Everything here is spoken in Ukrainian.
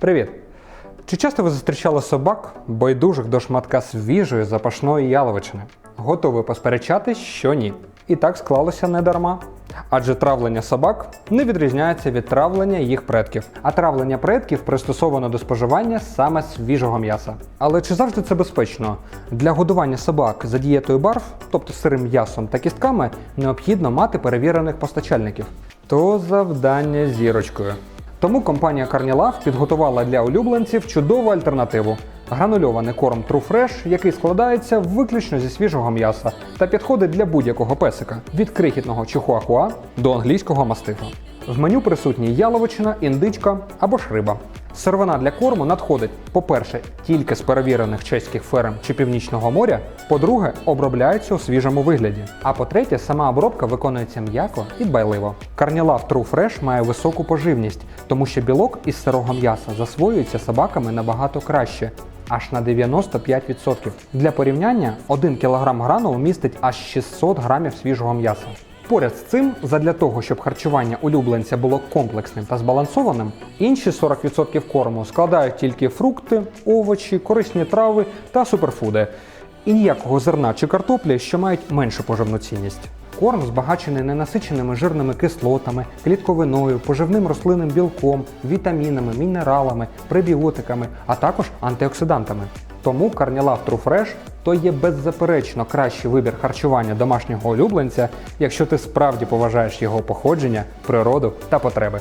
Привіт! Чи часто ви зустрічали собак, байдужих до шматка свіжої запашної яловичини? Готові посперечатись, що ні. І так склалося не дарма. Адже травлення собак не відрізняється від травлення їх предків, а травлення предків пристосовано до споживання саме свіжого м'яса. Але чи завжди це безпечно? Для годування собак за дієтою барв, тобто сирим м'ясом та кістками, необхідно мати перевірених постачальників. То завдання зірочкою. Тому компанія Carnilав підготувала для улюбленців чудову альтернативу гранульований корм True Fresh, який складається виключно зі свіжого м'яса та підходить для будь-якого песика від крихітного чихуахуа до англійського мастифа. В меню присутні яловичина, індичка або ж риба. Сировина для корму надходить, по-перше, тільки з перевірених чеських ферм чи північного моря, по-друге, обробляється у свіжому вигляді. А по-третє, сама обробка виконується м'яко і дбайливо. Карнілав True Fresh має високу поживність, тому що білок із сирого м'яса засвоюється собаками набагато краще. Аж на 95%. Для порівняння 1 кг гранул містить аж 600 грамів свіжого м'яса. Поряд з цим, задля того, щоб харчування улюбленця було комплексним та збалансованим, інші 40% корму складають тільки фрукти, овочі, корисні трави та суперфуди, і ніякого зерна чи картоплі, що мають меншу поживну цінність. Корм збагачений ненасиченими жирними кислотами, клітковиною, поживним рослинним білком, вітамінами, мінералами, пребіотиками, а також антиоксидантами. Тому True Fresh то є беззаперечно кращий вибір харчування домашнього улюбленця, якщо ти справді поважаєш його походження, природу та потреби.